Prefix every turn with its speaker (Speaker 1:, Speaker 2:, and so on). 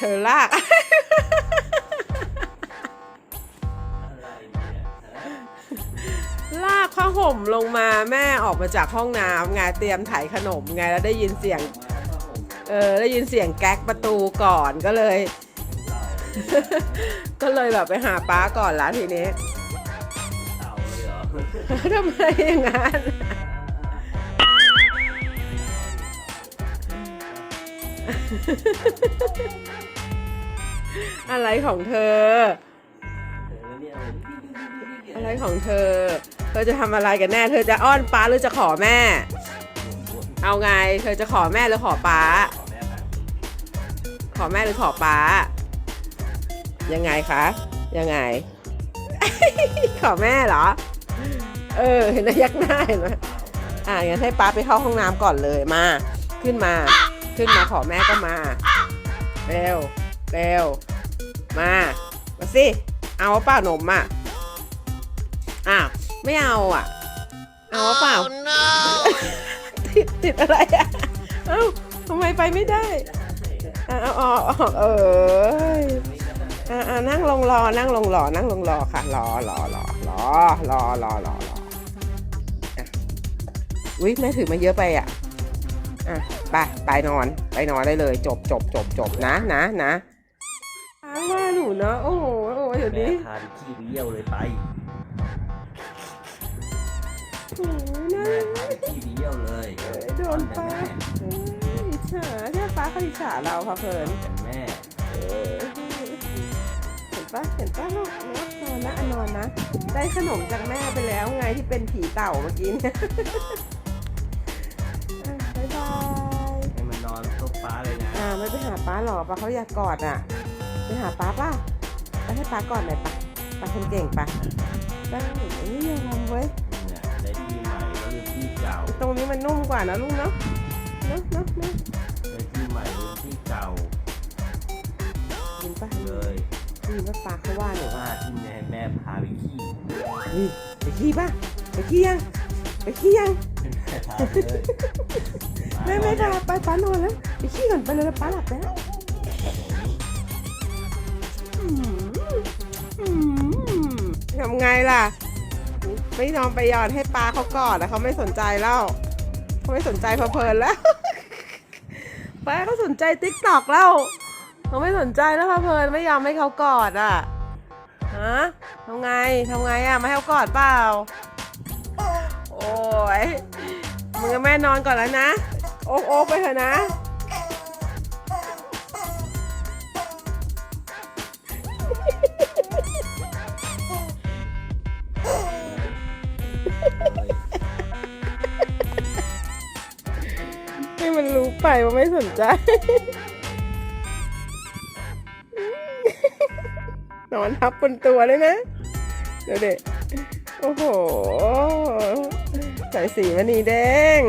Speaker 1: เธอลาก
Speaker 2: อะไรเนี่ยฮะ
Speaker 1: ลากผ้าห่มลงมาแม่ออกมาจากห้องน้ำไงเตรียมไถขนมไงแล้วได้ยินเสียง
Speaker 2: มาแล้วก็ผม
Speaker 1: เออได้ยินเสียงแก๊กประตูก่อนก็เลย
Speaker 2: เต่า
Speaker 1: ก็เลยแบบไปหาป้าก่อนละทีนี้
Speaker 2: เต่าเลยเหรอ
Speaker 1: ทำไมอย่างนั้น อะไรของเธอ
Speaker 2: อะ
Speaker 1: ไรของเธอ เธอจะทำอะไรกันแน่ เธอจะอ้อนป้าหรือจะขอแม่ เอาไง เธอจะขอแม่หรือขอป้า
Speaker 2: ขอแม่ไป
Speaker 1: ขอแม่หรือขอป้า ยังไงคะ ยังไง ขอแม่เหรอ เออ เห็นไหมยักหน้าเห็นไหมอะงั้นให้ป้าไปเข้าห้องน้ำก่อนเลยมา ขึ้นมา ขึ้นมาขอแม่ก็มา เร็ว เร็ว มา มาสิ เอาเปล่านมอะ อ้าว ไม่เอาอะ เอาเปล่าติดติดอะไรอะ เอ้าทำไมไปไม่ได้อะเอาออกออกเอออะอะนั่งลงรอ นั่งลงรอ นั่งลงรอค่ะ รอรอรอรอรอรอรอรออะอุ๊ยแม่ถือมาเยอะไปอะ อะ ไป ไปนอน ไปนอนได้เลย จบจบจบจบนะนะนะ อ้างว่าหนูเนาะโอ้โหโอ้โหเดี๋ยว
Speaker 2: แม่
Speaker 1: นี้
Speaker 2: พาไปขี้ไปเยี่ยวเลยไป
Speaker 1: โอ้โหน่า
Speaker 2: แม่พาไปขี้ไปเยี่ยวเลย
Speaker 1: เอ้ยโดนป้าเอ้ยอิจฉาใช่ป้าเขาอิจฉาเราค่ะเพลิน
Speaker 2: แต่แม่
Speaker 1: เออเห็นปะเห็นปะลูกเนอะนอนนะอะนอนนะ ได้ขนมจากแม่ไปแล้วไงที่เป็นผีเต่าเมื่อกี้เนี่ยอะบ๊ายบาย
Speaker 2: ให้มันนอนซบฟ้าเลยนะ
Speaker 1: อ่าไม่ไปหาป้าหรอป้าเขาอยากกอดอะ ไปหาป้าป่ะไปให้ป้ากอดหน่อยปะป้าคนเก่งปะได้นี่ยอมเว้ย
Speaker 2: เนี่ยได้ที่ใหม่แล้วลืมที่เก่า
Speaker 1: ตรงนี้มันนุ่มกว่านะลูกเนาะเนาะเนาะเนาะ
Speaker 2: ได้ที่ใหม่ลืมที่เก่า
Speaker 1: ยินปะ
Speaker 2: เลย
Speaker 1: ยินว่าป้าเขาว่าหนูว่า
Speaker 2: ว่าที่แม่ให้แม่พาไปขี้
Speaker 1: เฮ้ยไปขี้ป่ะไปขี้ยังไปขี้ยัง
Speaker 2: แม่พาไปเลย
Speaker 1: ไม่ไม่พาไปป้านอนแล้วไปขี้ก่อนไปเลยแล้วป้าหลับไปแล้ว ทำไงล่ะ ไม่ยอมไปยอดให้ป้าเขากอดอะเขาไม่สนใจแล้วเขาไม่สนใจเพลินแล้วป้าเขาสนใจติ๊กตอกแล้วเขาไม่สนใจแล้วเพลินไม่ยอมให้เขากอดอะฮะทำไงทำไงอะไม่ให้เขากอดเปล่าโอ้ยมึงกับแม่นอนก่อนแล้วนะ โอ๊กโอ๊กไปเถอะนะ ให้มันรู้ไปว่าไม่สนใจ นอนทับบนตัวเลยนะ เดี๋ยวเด็กโอ้โห ใส่สีมณีแดง